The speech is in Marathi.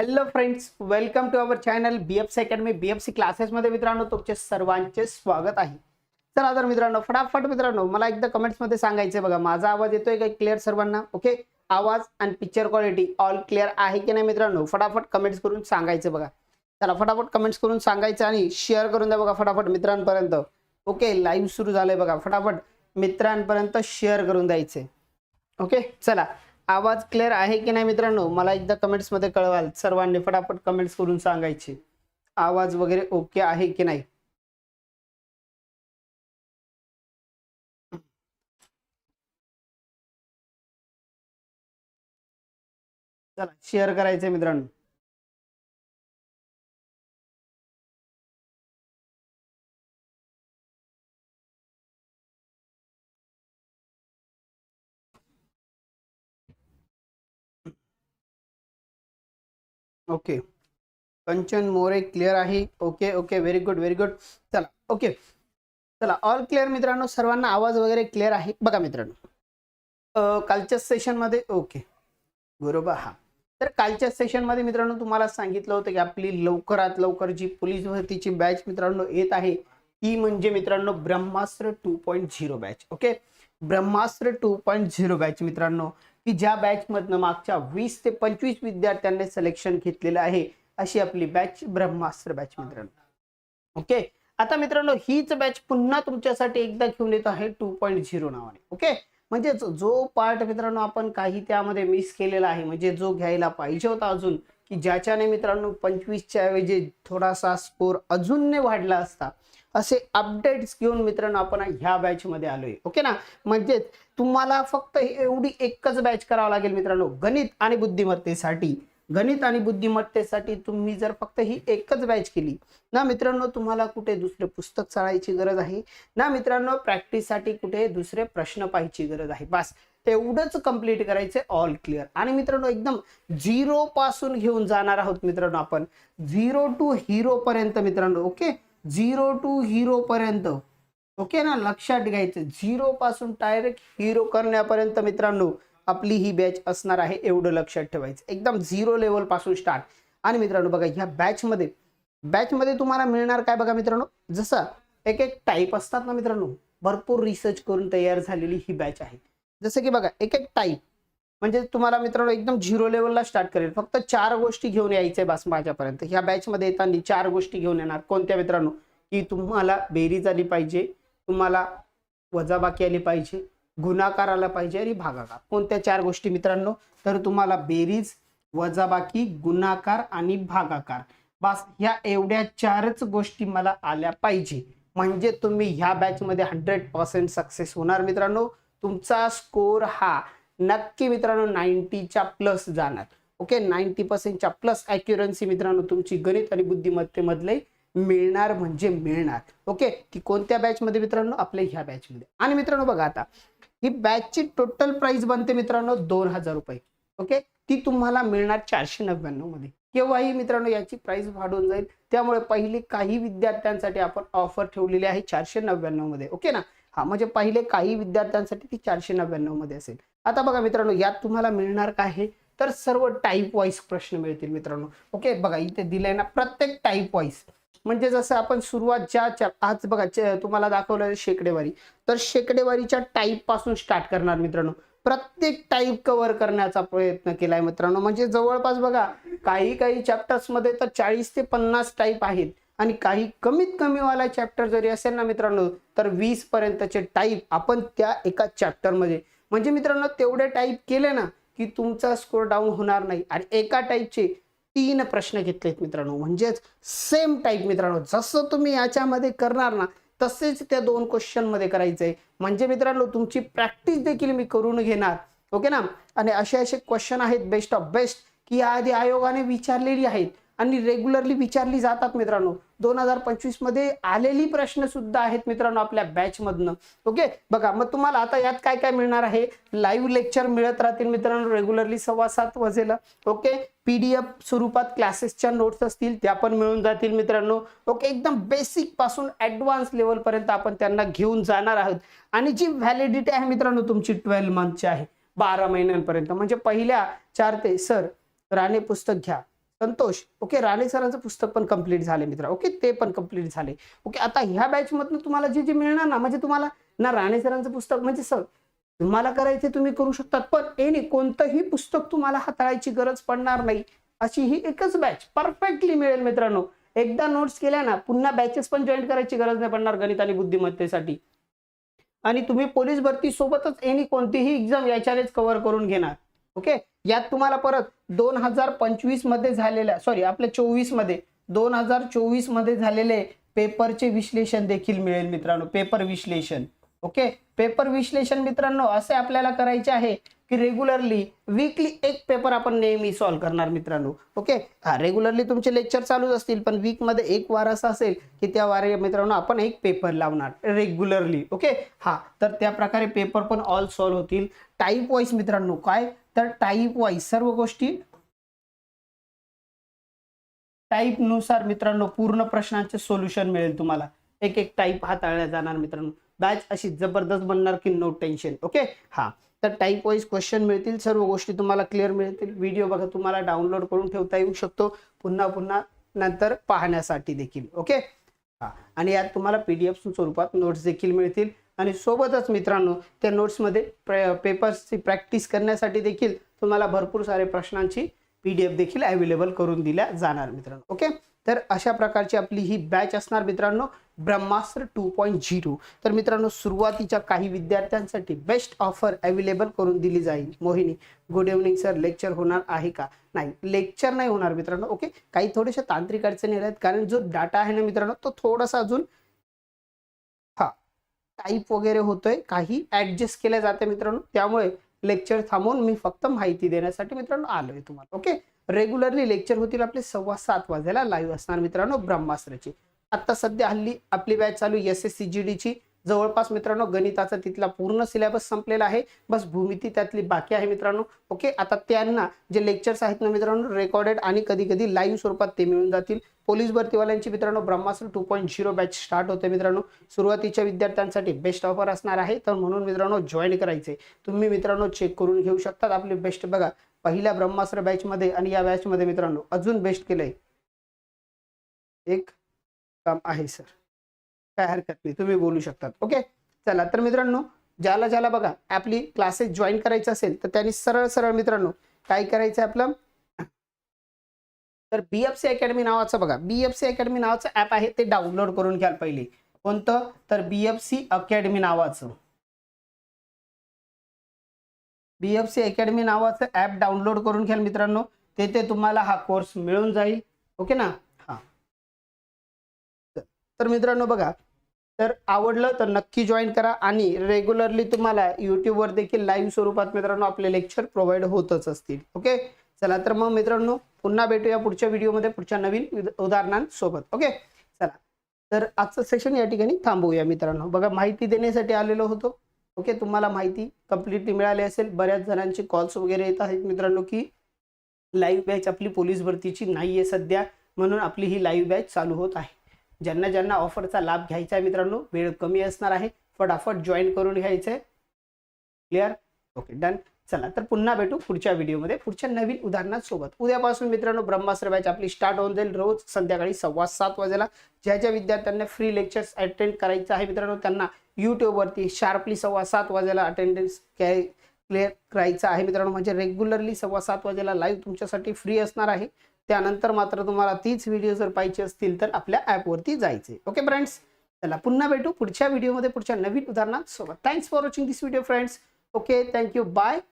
Hello friends welcome to our channel BFC academy BFC क्लासेसमध्ये मित्रांनो तुमचे सर्वांचे स्वागत आहे. चला तर मित्रांनो फटाफट मित्रांनो मला एकदा कमेंट्समध्ये सांगायचं बघा माझा आवाज येतोय का क्लिअर सर्वांना? ओके आवाज आणि पिक्चर क्वालिटी ऑल क्लिअर आहे की नाही मित्रांनो? फटाफट कमेंट्स करून सांगायचं बघा. चला फटाफट कमेंट्स करून सांगायचं आणि शेअर करून द्या बघा फटाफट मित्रांपर्यंत. ओके लाईव्ह सुरू झालंय बघा फटाफट मित्रांपर्यंत शेअर करून द्यायचे ओके चला. आवाज क्लिअर आहे की नाही मित्रांनो? मला एकदा कमेंट्समध्ये कळवाल. सर्वांनी फटाफट कमेंट्स करून सांगायचे. आवाज वगैरे ओके आहे की नाही? चला शेअर करायचे मित्रांनो. ओके. कंचन मोरे क्लिअर आहे. Okay okay very good very good चला ओके. चला ऑल क्लिअर मित्रांनो? सर्वांना आवाज वगैरे क्लिअर आहे? बघा मित्रांनो. कालच्या सेशनमध्ये ओके. बरोबर हा. तर कालच्या सेशनमध्ये मित्रांनो तुम्हाला सांगितलं होतं की आपली लवकरात लवकर जी पोलीस भरतीची बॅच मित्रांनो येत आहे ती म्हणजे मित्रांनो Brahmastra two point zero batch okay? Brahmastra two point zero batch मित्रांनो की ज्या बॅचमधनं मागच्या वीस ते पंचवीस विद्यार्थ्यांनी सिलेक्शन घेतलेलं आहे अशी आपली बॅच ब्रह्मास्त्र बॅच मित्रांनो. ओके आता मित्रांनो हीच बॅच पुन्हा तुमच्यासाठी एकदा घेऊन येत आहे टू पॉईंट झिरो नावाने. ओके म्हणजे जो पार्ट मित्रांनो आपण काही त्यामध्ये मिस केलेला आहे म्हणजे जो घ्यायला पाहिजे होता अजून की ज्याच्याने मित्रांनो पंचवीसच्या ऐवजी थोडासा स्कोर अजूनने वाढला असता असे अपडेट्स घेऊन मित्रांनो आपण ह्या बॅच मध्ये आलोय. ओके ना? म्हणजेच तुम्हाला फक्त एवढी एकच बॅच करावं लागेल मित्रांनो. गणित आणि बुद्धिमत्तेसाठी. गणित आणि बुद्धिमत्तेसाठी तुम्ही जर फक्त ही एकच बॅच केली ना मित्रांनो तुम्हाला कुठे दुसरे पुस्तक चाळायची गरज आहे? ना मित्रांनो प्रॅक्टिससाठी कुठे दुसरे प्रश्न पाहायची गरज आहे? बस. तेवढंच कंप्लीट करायचं ऑल क्लिअर आणि मित्रांनो एकदम झिरो पासून घेऊन जाणार आहोत मित्रांनो आपण. झिरो टू हिरो पर्यंत मित्रांनो ओके झिरो टू हिरोपर्यंत ओके ना? लक्षात घ्यायचं. झिरोपासून डायरेक्ट हिरो करण्यापर्यंत मित्रांनो आपली ही बॅच असणार आहे एवढं लक्षात ठेवायचं. एकदम झिरो लेवलपासून स्टार्ट. आणि मित्रांनो बघा ह्या बॅचमध्ये बॅचमध्ये तुम्हाला मिळणार काय बघा मित्रांनो? जसं एक एक टाईप असतात ना मित्रांनो भरपूर रिसर्च करून तयार झालेली ही बॅच आहे. जसं की बघा एक एक टाईप म्हणजे तुम्हाला मित्रांनो एकदम झिरो लेवलला स्टार्ट करेल. फक्त चार गोष्टी घेऊन यायचे बस माझ्यापर्यंत. ह्या बॅचमध्ये येताना चार गोष्टी घेऊन येणार. कोणत्या मित्रांनो? की तुम्हाला बेरीज आली पाहिजे तुम्हाला वजाबाकी आली पाहिजे गुणाकार आला पाहिजे आणि भागाकार. कोणत्या चार गोष्टी मित्रांनो? तर तुम्हाला बेरीज वजाबाकी गुणाकार आणि भागाकार. बस ह्या एवढ्या चारच गोष्टी मला आल्या पाहिजे. म्हणजे तुम्ही ह्या बॅचमध्ये हंड्रेड पर्सेंट सक्सेस होणार मित्रांनो. तुमचा स्कोर हा नक्की मित्रांनो नाईन्टीच्या प्लस जाणार. ओके? नाईन्टी पर्सेंटच्या प्लस अॅक्युरन्सी मित्रांनो तुमची गणित आणि बुद्धिमत्तेमधले मिळणार म्हणजे मिळणार. ओके? ती कोणत्या बॅच मध्ये मित्रांनो? आपल्या ह्या बॅच मध्ये आणि मित्रांनो बघा आता ही बॅचची टोटल प्राइस बनते मित्रांनो दोन हजार रुपये. ओके? ती तुम्हाला मिळणार चारशे नव्याण्णवमध्ये. केव्हाही मित्रांनो याची प्राइस वाढून जाईल. त्यामुळे पहिले काही विद्यार्थ्यांसाठी आपण ऑफर ठेवलेली आहे चारशे नव्याण्णवमध्ये. ओके ना? हा म्हणजे पहिले काही विद्यार्थ्यांसाठी ती चारशे नव्याण्णवमध्ये असेल. आता बघा मित्रांनो यात तुम्हाला मिळणार काय आहे तर सर्व टाईप वाईज प्रश्न मिळतील मित्रांनो. ओके बघा इथे दिलंय ना प्रत्येक टाईप वाईज म्हणजे जसं आपण सुरुवात ज्या आज बघा तुम्हाला दाखवलं शेकडेवारी. तर शेकडेवारीच्या टाईपपासून स्टार्ट करणार मित्रांनो. प्रत्येक टाईप कव्हर करण्याचा प्रयत्न केलाय मित्रांनो. म्हणजे जवळपास बघा काही काही चॅप्टर्समध्ये तर चाळीस ते पन्नास टाईप आहेत. आणि काही कमीत कमी वाला चॅप्टर जरी असेल ना मित्रांनो तर वीस पर्यंतचे टाईप आपण त्या एका चॅप्टरमध्ये म्हणजे मित्रांनो तेवढे टाईप केले ना की तुमचा स्कोर डाऊन होणार नाही. आणि एका टाईपचे तीन प्रश्न घेतलेत मित्रांनो. म्हणजेच सेम टाईप मित्रांनो जसं तुम्ही याच्यामध्ये करणार ना तसेच त्या दोन क्वेश्चनमध्ये करायचं करायचंय. म्हणजे मित्रांनो तुमची प्रॅक्टिस देखील मी करून घेणार. ओके ना? आणि असे असे क्वेश्चन आहेत बेस्ट ऑफ बेस्ट की याआधी आयोगाने विचारलेली आहेत. आणि रेग्युलरली विचारली जातात मित्रांनो. दोन हजार पंचवीसमध्ये आलेली प्रश्न सुद्धा आहेत मित्रांनो आपल्या बॅच मधनं. ओके बघा मग तुम्हाला आता यात काय काय मिळणार आहे? लाईव्ह लेक्चर मिळत राहतील मित्रांनो रेग्युलरली सव्वा सात वाजेला. ओके पीडीएफ स्वरूपात क्लासेसच्या नोट्स असतील त्या पण मिळून जातील मित्रांनो. ओके एकदम बेसिकपासून ऍडव्हान्स लेवलपर्यंत आपण त्यांना घेऊन जाणार आहोत. आणि जी व्हॅलिडिटी आहे मित्रांनो तुमची ट्वेल्व मंथची आहे. बारा महिन्यांपर्यंत. म्हणजे पहिल्या चार ते सर राणे पुस्तक घ्या. संतोष. ओके राणे सरांचं पुस्तक पण कंप्लीट झाले मित्र. ओके ते पण कंप्लीट झाले ओके आता ह्या बॅच तुम्हाला जे जे मिळणार ना म्हणजे तुम्हाला ना राणे सरांचं पुस्तक म्हणजे सर तुम्हाला करायचे तुम्ही करू शकतात पण एनी कोणतंही पुस्तक तुम्हाला हाताळायची गरज पडणार नाही. अशी ही एकच बॅच परफेक्टली मिळेल मित्रांनो. एकदा नोट्स केल्या ना पुन्हा बॅचेस पण जॉईन करायची गरज नाही पडणार गणित आणि बुद्धिमत्तेसाठी. आणि तुम्ही पोलीस भरती सोबतच एनी कोणतीही एक्झाम याच्यानेच कव्हर करून घेणार. ओके? यात तुम्हाला परत दोन हजार पंचवीसमध्ये झालेल्या सॉरी आपल्या चोवीसमध्ये दोन हजार चोवीसमध्ये झालेले पेपरचे विश्लेषण देखील मिळेल मित्रांनो पेपर विश्लेषण. ओके? पेपर विश्लेषण मित्रांनो असे आपल्याला करायचे आहे की रेग्युलरली वीकली एक पेपर आपण नेहमी सॉल्व्ह करणार मित्रांनो. ओके? हा रेग्युलरली तुमचे लेक्चर चालूच असतील पण वीकमध्ये एक वार असा असेल की त्या वारे मित्रांनो आपण एक पेपर लावणार रेग्युलरली ओके? हा तर त्या प्रकारे पेपर पण ऑल सॉल्व्ह होतील. टाईप वाईज मित्रांनो काय? तर टाईप वाईज सर्व गोष्टी. टाईपनुसार मित्रांनो पूर्ण प्रश्नांचे सोल्युशन मिळेल तुम्हाला. एक एक टाईप हाताळल्या जाणार मित्रांनो. बॅच अशी जबरदस्त बनणार की नो टेन्शन ओके हा. तर टाईप वाईज क्वेश्चन मिळतील सर्व गोष्टी तुम्हाला क्लिअर मिळतील. व्हिडिओ बघा तुम्हाला डाउनलोड करून ठेवता येऊ शकतो. पुन्हा पुन्हा नंतर पाहण्यासाठी देखील ओके हा. आणि यात तुम्हाला पीडीएफ स्वरूपात नोट्स देखील मिळतील. आणि सोबतच मित्रांनो त्या नोट्समध्ये पेपर्सची प्रॅक्टिस करण्यासाठी देखील तुम्हाला भरपूर सारे प्रश्नांची पी डी एफ देखील अवेलेबल करून दिल्या जाणार मित्रांनो ओके? तर अशा प्रकारची आपली ही बॅच असणार मित्रांनो ब्रह्मास्त्र टू पॉईंट झिरो. तर मित्रांनो सुरुवातीच्या काही विद्यार्थ्यांसाठी बेस्ट ऑफर अवेलेबल करून दिली जाईल. Mohini good evening sir lecture होणार आहे का? नाही लेक्चर नाही होणार मित्रांनो ओके? काही थोडेसे तांत्रिक अडचणी आहेत कारण जो डाटा आहे ना मित्रांनो तो थोडासा अजून टाईप वगैरे होतोय काही ऍडजस्ट केल्या जाते मित्रांनो. त्यामुळे लेक्चर थांबवून मी फक्त माहिती देण्यासाठी मित्रांनो आलोय तुम्हाला ओके? रेग्युलरली लेक्चर होतील आपले सव्वा सात वाजेला लाईव्ह असणार मित्रांनो ब्रह्मास्त्राची. आता सध्या हल्ली आपली बॅच चालू एस एस सी जी डीची जवळपास मित्रांनो गणिताचा तिथला पूर्ण सिलेबस संपलेला आहे. बस भूमिती त्यातली बाकी आहे मित्रांनो. ओके आता त्यांना जे लेक्चर्स आहेत ना मित्रांनो रेकॉर्डेड आणि कधी कधी लाईव्ह स्वरूपात ते मिळून जातील. पोलीस भरतीवाल्यांची मित्रांनो Brahmastra two point zero batch start होते मित्रांनो. सुरुवातीच्या विद्यार्थ्यांसाठी बेस्ट ऑफर असणार आहे. तर म्हणून मित्रांनो जॉईन करायचे. तुम्ही मित्रांनो चेक करून घेऊ शकतात. आपले बेस्ट बघा. पहिल्या ब्रह्मास्त्र बॅचमध्ये आणि या बॅचमध्ये मित्रांनो अजून बेस्ट केलंय. एक काम आहे सर काय हरकत नाही. तुम्ही बोलू शकतात. ओके चला तर मित्रांनो ज्याला ज्याला बघा आपली क्लासेस जॉईन करायचं असेल तर त्यांनी सरळ सरळ मित्रांनो काय करायचं आपलं? तर बीएफसी अकॅडमी नावाचं बघा. बीएफसी अकॅडमी नावाचं ऍप आहे ते डाउनलोड करून घ्याल पहिले. कोणतं? तर बीएफसी अकॅडमी नावाचं. बीएफसी अकॅडमी नावाचं ऍप डाउनलोड करून घ्याल मित्रांनो. तेथे तुम्हाला हा कोर्स मिळून जाईल. ओके ना? तर मित्रांनो बघा तर आवडलं तर नक्की जॉईन करा आणि रेग्युलरली तुम्हाला युट्यूबवर देखील लाईव्ह स्वरूपात मित्रांनो आपले लेक्चर प्रोव्हाइड होतच असतील. ओके चला तर मग मित्रांनो पुन्हा भेटूया पुढच्या व्हिडिओमध्ये पुढच्या नवीन उद- उदाहरणांसोबत. ओके चला. तर आजचं सेशन या ठिकाणी थांबवूया मित्रांनो. बघा माहिती देण्यासाठी आलेलो होतो. ओके तुम्हाला माहिती कम्प्लिटली मिळाली असेल. बऱ्याच जणांचे कॉल्स वगैरे येत आहेत मित्रांनो की लाईव्ह बॅच आपली पोलीस भरतीची नाही आहे सध्या. म्हणून आपली ही लाईव्ह बॅच चालू होत आहे. ज्यांना ज्यांना ऑफरचा लाभ घ्यायचा आहे मित्रांनो वेळ कमी असणार आहे. फटाफट जॉईन करून घ्यायचं. आहे क्लिअर ओके डन चला तर पुन्हा भेटू पुढच्या व्हिडिओमध्ये पुढच्या नवीन उदाहरणासोबत. उद्यापासून मित्रांनो ब्रह्मास्त्र बॅच आपली स्टार्ट होऊन जाईल. रोज संध्याकाळी सव्वा सात वाजेला ज्या ज्या विद्यार्थ्यांना फ्री लेक्चर्स अटेंड करायचं आहे मित्रांनो त्यांना यूट्यूबवरती शार्पली सव्वा सात वाजेला अटेंडन्स कॅ क्लिअर करायचं आहे मित्रांनो. म्हणजे रेग्युलरली सव्वा सात वाजेला लाईव्ह तुमच्यासाठी फ्री असणार आहे. त्यानंतर मात्र तुम्हाला तीच व्हिडिओ जर पाहिजे असतील तर आपल्या ॲपवरती जायचे. ओके फ्रेंड्स चला पुन्हा भेटू पुढच्या व्हिडिओमध्ये पुढच्या नवीन उदाहरणांसोबत thanks for watching this video friends okay thank you bye